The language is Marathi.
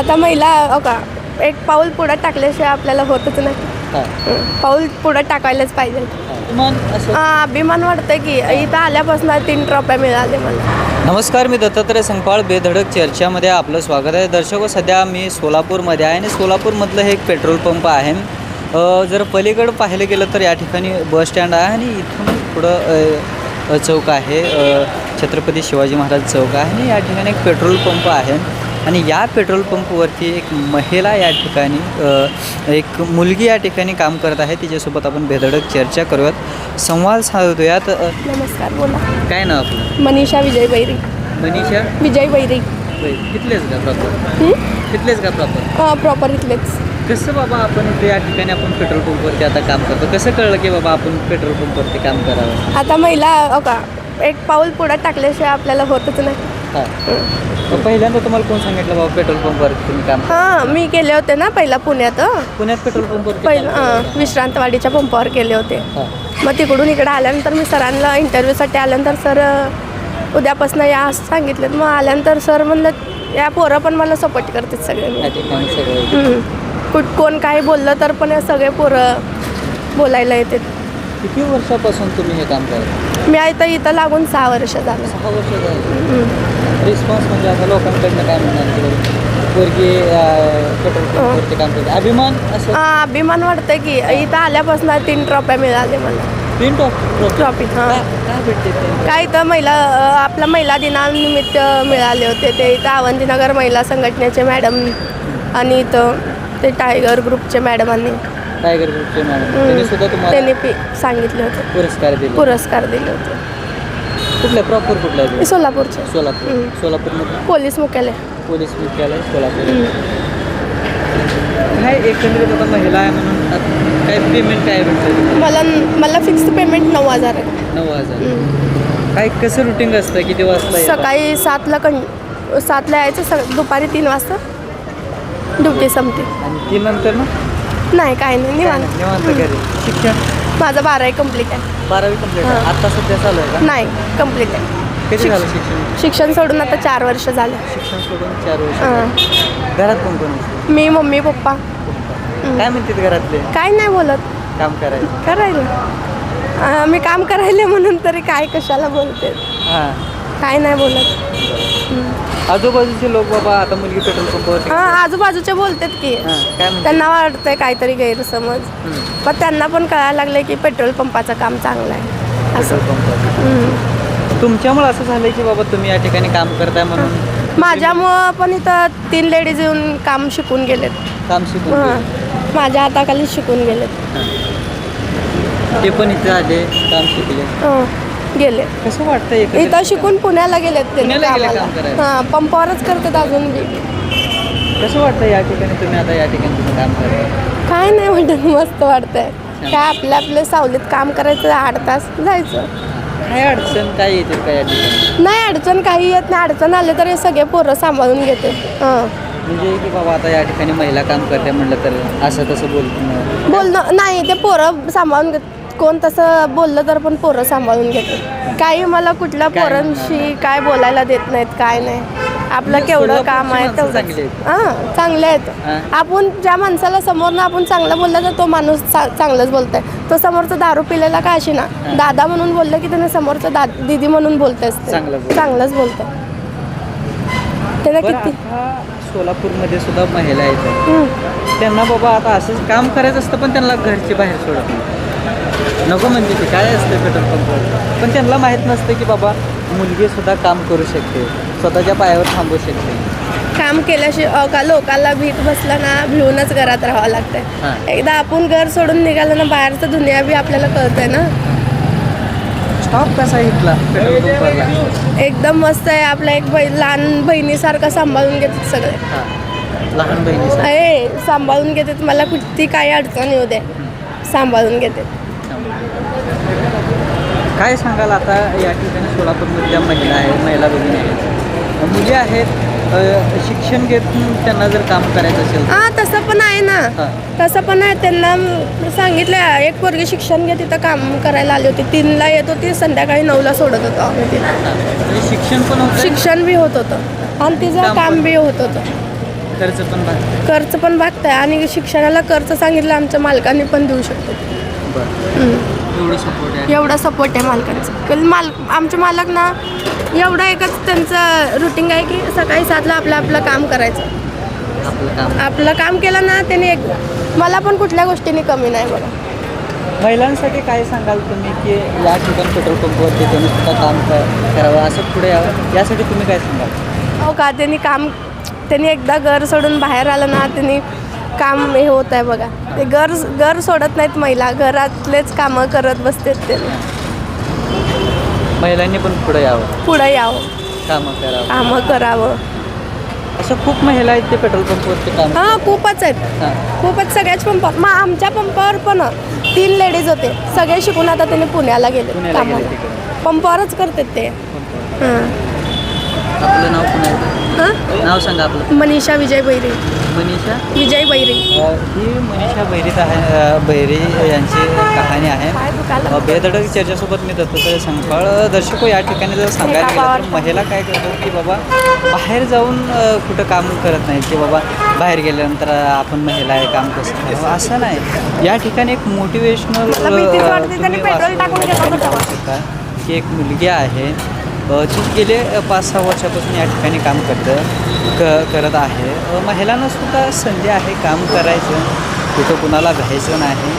आता महिला हो का एक पाऊल पुढं टाकल्याशिवाय आपल्याला होतच नाही. हा. पाऊल पुढं टाकायलाच पाहिजे. मग असं? हा, अभिमान वाटतं की इथं आल्यापासून तीन ट्रॉफ्या मिळाल्या मला. नमस्कार मी दत्तात्रय संगपाळ बेधडक चर्चामध्ये आपलं स्वागत आहे. दर्शक सध्या मी सोलापूरमध्ये आहे आणि सोलापूरमधलं हे एक पेट्रोल पंप आहे. अ, जर पलीकडं पाहिलं गेलं तर या ठिकाणी बस स्टँड आहे आणि इथून पुढं अ, चौक आहे. अ, छत्रपती शिवाजी महाराज चौक आहे आणि या ठिकाणी एक पेट्रोल पंप आहे. आणि या पेट्रोल पंपवरती एक महिला या ठिकाणी एक मुलगी या ठिकाणी काम करत आहे. तिच्यासोबत आपण बेधडक चर्चा करूयात. संवाद साधूयात. नमस्कार बोला. काय नाव आपलं? मनीषा विजय बैरी. मनीषा? विजय बैरी. तिथलेच का प्रॉपर तिथलेच का प्रॉपर प्रॉपर इथलेच. कसं बाबा आपण इथे या ठिकाणी आपण पेट्रोल पंपवरती आता काम करतो? कसं कळलं की बाबा आपण पेट्रोल पंपवरती काम करावं? आता महिला का एक पाऊल पुढं टाकल्याशिवाय आपल्याला होतच नाही. पहिल्यांदा तुम्हाला कोण सांगितलं बाबा पेट्रोल पंपवरती तुम्ही काम हां मी केले होते ना पहिला पुण्यात. पुण्यात पेट्रोल पंपवरती पहिलं विश्रांतवाडीच्या पंपावर केले होते. हां. मग तिकडून इकडे आल्यानंतर मी सरांना इंटरव्ह्यूसाठी आल्यानंतर सर उद्यापासून या असं सांगितलं. मग आल्यानंतर सर म्हणलं या पोरं पण मला सपोर्ट करतात सगळे. या ठिकाणी सगळं हम्म. कुठ कोण काही बोललं तर पण हे सगळे पोरं बोलायला येते किती वर्षापासून तुम्ही हे काम करता? मी आता इथं लागून सहा वर्ष झालं. सहा वर्ष झाली. रिस्पॉन्स म्हणजे आता लोकांकडनं काय म्हणणार की पोरगी पेट्रोल पंपवरती काम करते. अभिमान असं? हा, अभिमान वाटतं की इथं आल्यापासून तीन ट्रॉफ्या मिळाल्या मला. तीन टॉप ट्रॉफी हां. काय भेटते ते काय इथं महिला अ, आपला महिला दिनानिमित्त मिळाले होते. ते इथं अवंतीनगर महिला संघटनेचे मॅडम आणि इथं ते टायगर ग्रुपचे मॅडमांनी टायगर ग्रुपचे मॅडम त्यांनी सुद्धा तुम्हाला त्यांनी पी सांगितले होते. पुरस्कार दिले. पुरस्कार दिले होते. कुठल्या प्रॉपर कुठला आहे सोलापूरचे. सोलापूर. हम्म. पोलीस मुख्यालय. पोलीस मुख्यालय सोलापूर. काय एकंदरीत आता महिला आहे म्हणून? आता काय पेमेंट काय भेटतं? मला मला फिक्स पेमेंट नऊ हजार आहे. नऊ हजार. हम्म. काय कसं रुटीन असतं? किती वाजता येतात? सकाळी सातला कं सातला यायचं स दुपारी तीन वाजता. ड्युटी संपते. आणि ती नंतर ना? नाही काय नाही निवांत. निवांत घरी. शिक्षण? माझं बारावी कंप्लीट आहे. बारावी कंप्लीट हां. आता सध्या चालू आहे का? नाही कंप्लीट आहे. झालं शिक्षण? शिक्षण सोडून आता चार वर्ष झालं. शिक्षण सोडून चार वर्ष हां. घरात कोण कोण असतं? मी मम्मी पप्पा. काय म्हणतात घरातले? काय नाही बोलत. काम करायचं करायला. अं, मी काम करायले म्हणून तरी काय कशाला बोलते. हां. काय नाही बोलत. आजूबाजूचे लोक बाबा आता मुलगी पेट्रोल पंपावरती हां आजूबाजूचे बोलतात की. हां काय म्हणतात त्यांना वाटतंय काहीतरी गैरसमज. पण त्यांना पण कळायला लागलं की पेट्रोल पंपाचं काम चांगलं आहे. असं. पेट्रोल पंपावर हम्म. तुमच्यामुळे असं झालंय की बाबा तुम्ही या ठिकाणी काम करताय म्हणून? माझ्यामुळं पण इथं तीन लेडीज येऊन काम शिकून गेलेत. काम शिकून हां. माझ्या हाताखाली शिकून गेलेत. ते पण इथे आले काम शिकले. हं, गेले. कसं वाटतं एकंदरीत? इथं शिकून पुण्याला गेलेत ते पुण्याला गेले काम करायला? हां पंपावरच करतात अजून बी. कसं वाटतं या ठिकाणी तुम्ही आता या ठिकाणी तुम्ही काम करताय? काय नाही वाटत मस्त वाटतंय. काय आपल्या आपल्या सावलीत काम करायचं आठ तास जायचं. काय अडचण काय येतील का या ठिकाणी? नाही अडचण काही येत नाही. अडचण आले तर हे सगळे पोरं सांभाळून घेते. हां. म्हणजे की बाबा आता या ठिकाणी महिला काम करते म्हटलं तर असं तसं बोलतो बोलणं नाही ते पोरं सांभाळून घेत कोण तसं बोललं तर पण पोरं सांभाळून घेते. काही मला कुठल्या पोरांशी काय बोलायला देत नाहीत काय नाही. आपलं म्हणजे केवढं काम आहे तेवढं. हां चांगले आहेत. आपण ज्या माणसाला समोरनं आपण चांगलं बोललं तर तो माणूस चांगलंच बोलतोय. तो समोरचा दारू पिलेला का अशी ना. दादा म्हणून बोललं की त्याने समोरचं दा दिदी म्हणून बोलतो. चांगलंच बोलतो त्याला किती सोलापूरमध्ये सुद्धा महिला आहेत. त्यांना बाबा आता असंच काम करायचं असतं पण त्यांना घरचे बाहेर सोडत नको म्हणजे ते काय असतं पेट्रोल पंपवर? पण त्यांना माहीत नसतं की बाबा मुलगी सुद्धा काम करू शकते. स्वतःच्या पायावर थांबू शकते. काम केल्याशिवाय का लोकांना भीत बसला ना भिवूनच घरात राहावं हां. लागतंय एकदा आपण घर सोडून निघालं ना बाहेरचं दुनिया बी आपल्याला कळतंय ना. स्टॉप कसा पेट्रोल पंपवरला एकदम मस्त आहे आपल्या एक बै लहान बहिणीसारखं सांभाळून घेतात सगळे. हां. लहान बहिणीसाठी आहे सांभाळून घेतात मला कुठली काही अडचण येऊ दे. सांभाळून घेते काय सांगाल आता या ठिकाणी सोलापूरमधल्या महिला आहेत महिला भगिनी आहेत मुली आहेत शिक्षण घेत त्यांना जर काम करायचं असेल हां तसं पण आहे ना. तसं पण आहे त्यांना सांगितलं एक पोरगी शिक्षण घे तिथं काम करायला आली होती तीनला येत होती संध्याकाळी नऊला सोडत होतो आम्ही तिला. म्हणजे शिक्षण पण शिक्षण बी होत होतं आणि तिचं काम. बी होत होतं खर्च पण कर्ज पण भागताय आणि शिक्षणाला कर्ज सांगितलं आमच्या मालकांनी पण देऊ शकतो. एवढं सपोर्ट आहे. एवढा सपोर्ट आहे मालकांचा. कारण माल आमचे मालक ना एवढा एकच त्यांचं रुटीन आहे की सकाळी सातला आपलं आपलं काम करायचं. आपलं काम. आपलं काम केलं ना त्याने एक मला पण कुठल्या गोष्टीने कमी नाही बघा. महिलांसाठी काय सांगाल तुम्ही की या ठिकाणी पेट्रोल पंपवरती त्यांनी सुद्धा काम क- करावं? असं पुढे यावं? यासाठी तुम्ही काय सांगाल? हो का? त्यांनी काम त्यांनी एकदा घर सोडून बाहेर आलं ना त्यांनी काम हे होत आहे बघा. ते घर घर सोडत नाहीत महिला घरातलेच कामं करत बसतात ते. महिलांनी पण पुढे यावं. पुढं यावं. कामं करावं. कामं करावं. असं खूप महिला आहेत ते पेट्रोल पंपवरती काम हां खूपच आहेत. हां. खूपच सगळ्याच पंपावर मग आमच्या पंपावर पण तीन लेडीज होते. सगळे शिकून आता त्यांनी पुण्याला गेले पुण्याला गेले कामाला तिकडे. पंपावरच करतात ते. हां. आपलं नाव पुन्हा एकदा. हां? नाव सांगा आपलं. मनीषा विजय बैरे. मनीषा? विजय बैरे. अ, ही मनीषा बैरीत आहे अ, बैरी यांची कहाणी आहे. अ, बेधडक चर्चेसोबत मी दत्तात्रय संकळ दर्शको या ठिकाणी जर सांगायला गेलं तर महिला काय करतात की बाबा बाहेर जाऊन अ, कुठं काम करत नाहीत की बाबा बाहेर गेल्यानंतर अ, आपण महिला आहे काम कसं करावं असं नाही. या ठिकाणी एक मोटिवेशनल पेट्रोल टाकून. की एक मुलगी आहे जी गेले पाच सहा वर्षापासून या ठिकाणी काम करतं क करत आहे. महिलांनासुद्धा महिलांना सुद्धा संधी आहे काम करायचं. कुठं कुणाला घ्यायचं नाही.